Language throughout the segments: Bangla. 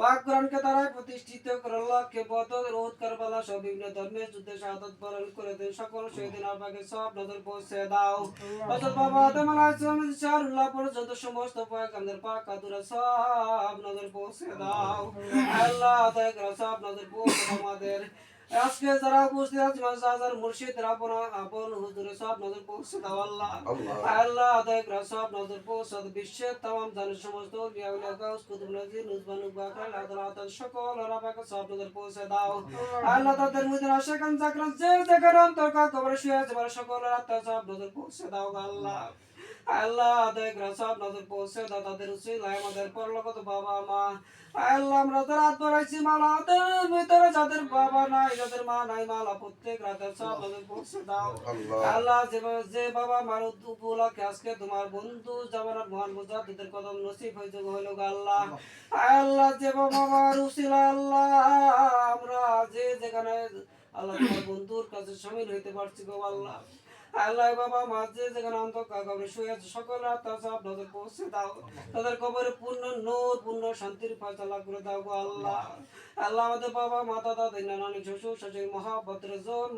পাক কোরআনকে তারা প্রতিষ্ঠিত করার লক্ষ্যে বদল রোধ কারবালা সব বিভিন্ন ধর্মের যুদ্ধে শাহাদত বরণ করে দেন। সকল শহীদিন আবাকে সব নজর পৌঁছে দাও। হযরত বাবা আদম আলাইহিস সালাম পর্যন্ত সমস্ত পয়গম্বর পাক আদুরা সব নজর পৌঁছে দাও। আল্লাহ করে সব নজর পৌঁছে আমাদের। আজকে যারা উপস্থিত আছে মাঝে হাজার মুর্শিদ আপন আপন হুজুরে সব নজর পৌঁছে দাও আল্লাহ আল্লাহ আদায় করে সব নজর পৌঁছে দাও বিশ্বের তাম জানের সমস্ত বিয়াউলিয়া গাউস কুতুব নজির নুজবানু বাকাল আদালত সকল রাবাকে সব নজর পৌঁছে দাও আল্লাহ তাদের মধ্যে আশাকান জাকরান যে জায়গার অন্তর কা কবর শুয়ে আছে বলে সকল রাত সব নজর পৌঁছে দাও আল্লাহ আল্লাহ আদায় করে সব নজর পৌঁছে দাও তাদের উচিলায় আমাদের পরলোকত বাবা মা। আল্লাহ আমরা তো রাত বাড়াইছি মালা ওদের ভিতরে যাদের বাবা নাই যাদের মা নাই মালা প্রত্যেক রাতে সব নজর পৌঁছে দাও। আল্লাহ। যে যে বাবা মার উপলক্ষে আজকে তোমার বন্ধু জামানার মহান মুজাদ্দিদের কদম নসিব হয়ে যোগ হইল আল্লাহ। আল্লাহ যে বাবা মার উসিলা আল্লাহ আমরা যে যেখানে আল্লাহ তোমার বন্ধুর কাছে শামিল হইতে পারছি গো আল্লাহ। আল্লাহ বাবা মাঝে যেখানে অন্ধকার কবরে শুয়ে আছে, সকল আত্মা সব নজর পৌঁছে দাও। তাদের কবরে পূর্ণ নূর, পূর্ণ শান্তির করে দাও গো আল্লাহ। আল্লাহ আমাদের বাবা মাতা দাদা নানি, শ্বশুর, শাশুড়ি জোর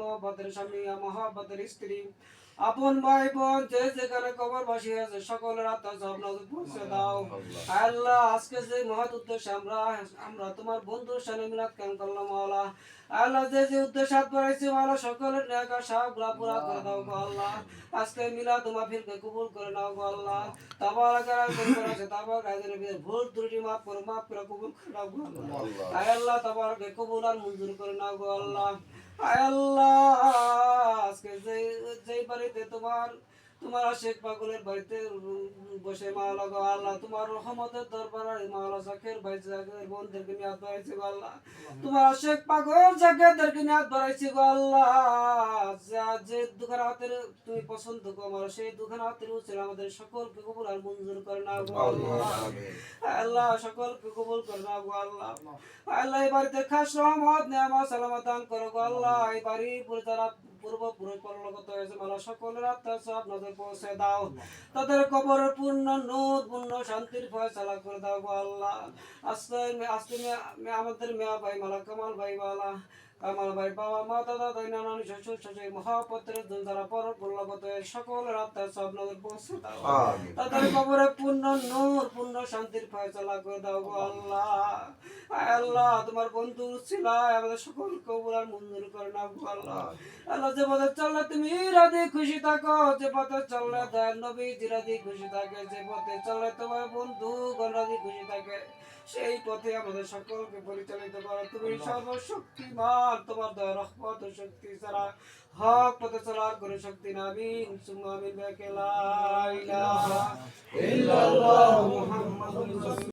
স্বামী মহাভদ্র স্ত্রী। আপন ভাই বোন যে যেখানে কবর বসে আছে সকলের আত্মা সব নজর পৌঁছে দাও। আল্লাহ। আজকে যে মহৎ উদ্দেশ্যে আমরা আমরা তোমার বন্ধুর সামনে মিলাদ কেন করলাম আল্লাহ আল্লাহ যে যে উদ্দেশ্য হাত বাড়াইছে আল্লাহ সকলের নেকা সবগুলা পুরা করে দাও গো আল্লাহ আজকে মিলাদ মাহফিলকে কবুল করে নাও গো আল্লাহ তাবার করেছে তাবার ভুল ত্রুটি মাফ করে মাফ করে কবুল করে নাও গো আল্লাহ। আয় আল্লাহ তাবারকে কবুল আর মঞ্জুর করে নাও গো আল্লাহ আল্লাহ আজকে যে যেই বাড়িতে তোমার তোমার শেখ পাগলের বাড়িতে বসে মাওলা গো আল্লাহ তোমার রহমতের দরবারে মাওলা জাকের ভাই জাকের বোনদেরকে নিয়ে বাড়াইছে গো আল্লাহ। তোমার শেখ পাগল জাকেরদেরকে নিয়ে বাড়াইছে গো আল্লাহ। যে দোকান হাতের তুমি পছন্দ করো আমার সেই দোকান হাতের উচিত আমাদের সকলকে কবুল আর মঞ্জুর করে না গো আল্লাহ। আল্লাহ সকলকে কবুল করে না গো আল্লাহ। আল্লাহ এই বাড়িতে খাস রহমত নেমা সালামত দান করো গো আল্লাহ। এই বাড়ি পুরো যারা পূর্বপুরুষ পরলোকত হয়েছে মালা সকলের আত্মা সব নজর পৌঁছে দাও। তাদের কবরের পূর্ণ, নূর, পূর্ণ, শান্তির ফয়সালা করে দাও গো আল্লাহ। আস্তে আস্তে আমাদের মেয়া ভাই মালা, কামাল ভাই মালা। কামাল ভাই বাবা মা দাদা নানানি শ্বশুর মহাপত্রের দুল যারা পর সব পৌঁছে দাও। তাদের কবরে পূর্ণ নূর পূর্ণ শান্তির ফয়সালা করে দাও গো আল্লাহ। আল্লাহ তোমার বন্ধু ছিল আমাদের সকল কবুল আর মঞ্জুর করে নাও গো আল্লাহ। আল্লাহ যে পথে চললে তুমি রাধে খুশি থাকো যে পথে চললে দয়াল নবী রাধে খুশি থাকে যে পথে চললে তোমার বন্ধু গণ রাধে খুশি থাকে সেই পথে আমাদের সকলকে পরিচালিত করো। তুমি সর্বশক্তিমান। তোমার দয়া রহমত ও শক্তি ছাড়া হক পথে চলার কোনো শক্তি সুম্মা আমিন, লা ইলাহা ইল্লাল্লাহ মুহাম্মাদুর রাসূল